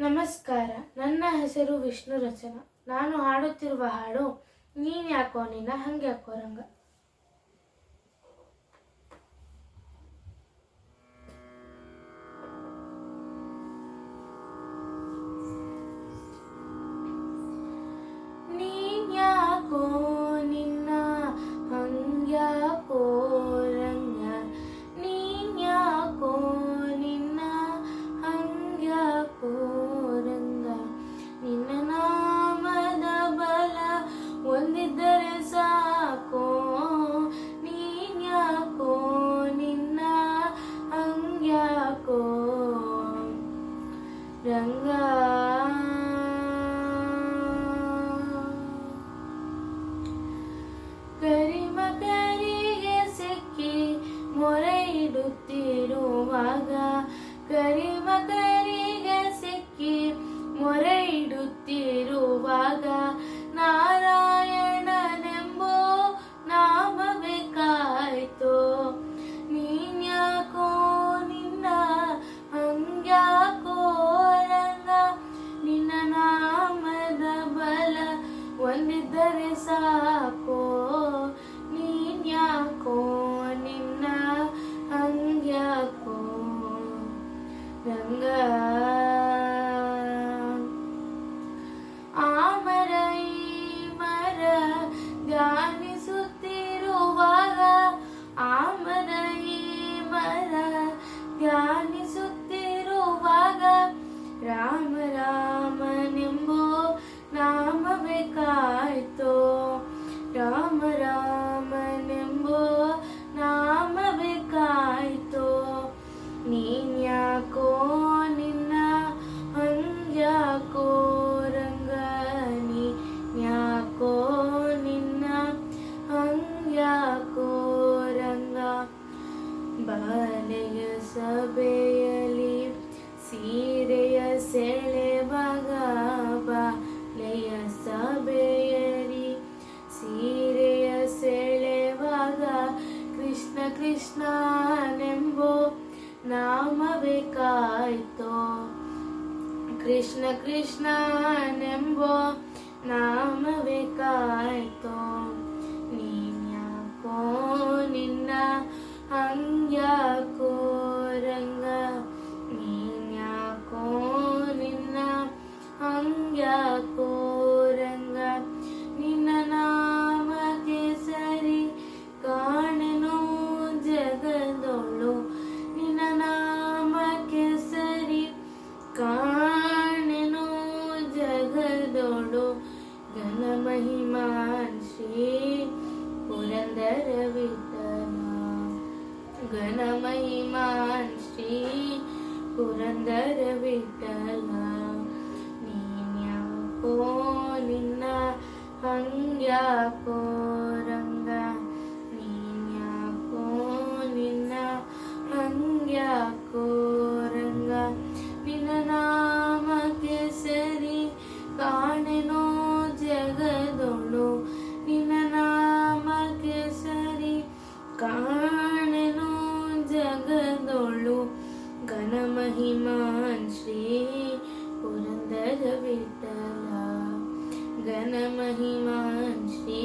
ನಮಸ್ಕಾರ. ನನ್ನ ಹೆಸರು ವಿಷ್ಣು ರಚನಾ. ನಾನು ಹಾಡುತ್ತಿರುವ ಹಾಡು ನೀನ್ಯಾಕೋ ನಿನ್ನ ಹಂಗೆ ಯಾಕೋ ರಂಗ. ಮೊರೆ ಇಡುತ್ತಿರುವಾಗ ಕರಿಮಕರಿಗೆ ಸಿಕ್ಕಿ ಮೊರೆಯಿಡುತ್ತಿರುವಾಗ ನಾರಾಯಣನೆಂಬೋ ನಾಮ ಬೇಕಾಯ್ತು ನೀನ್ಯಾಕೋ ನಿನ್ನ ಹಂಗ್ಯಾಕೋ ರಂಗ? ನಿನ್ನ ನಾಮದ ಬಲ ಒಂದಿದ್ದರೆ ಸಾಕೋ. ರಂಗ ಆ ಮರ ಧ್ಯಾನಿಸುತ್ತಿರುವಾಗ ಆಮರೈ ಮರ ಧ್ಯಾನಿಸುತ್ತಿರುವಾಗ ರಾಮ ರಾಮನೆಂಬೋ ನಾಮವೇ ಕಾಯ್ತೋ. ರಾಮ ರಾಮನೆಂಬೋ ಹಂಗ್ಯಾಕೋ ರಂಗ ಬಾಲೆಯ ಸಭೆಯಲ್ಲಿ ಸೀರೆಯ ಸೆಳೆವಾಗ ಬಾಲೆಯ ಸಭೆಯಲ್ಲಿ ಸೀರೆಯ ಸೆಳೆವಾಗ ಕೃಷ್ಣ ಕೃಷ್ಣನೆಂಬೋ ನಾಮವೇ ಕಾಯ್ತೋ ಕೃಷ್ಣ ಕೃಷ್ಣನೆಂಬೋ ನಾಮವೇ ಕಾಯ್ತೋ ನೀನ್ నిన్న అంగకోరంగా నీనాకో నిన్న అంగకోరంగా నిన్న నామకే సరి కాణను జగదోళు నిన్న నామకే సరి కాణను జగదోళు ఘన మహిమా శ్రీ ಜಗದೊಳು ಘನ ಮಹಿಮಾನ್ ಶ್ರೀ ಪುರಂದರ ವಿಠಲ ಘನ ಮಹಿಮಾನ್ ಶ್ರೀ ಪುರಂದರ ವಿಠಲ ನೀನ್ಯಾಕೋ ನಿನ್ನ ಹಂಗ್ಯಾಕೋ श्रीमान् श्री पुरन्दर विठ्ठला घनमहिमान् श्री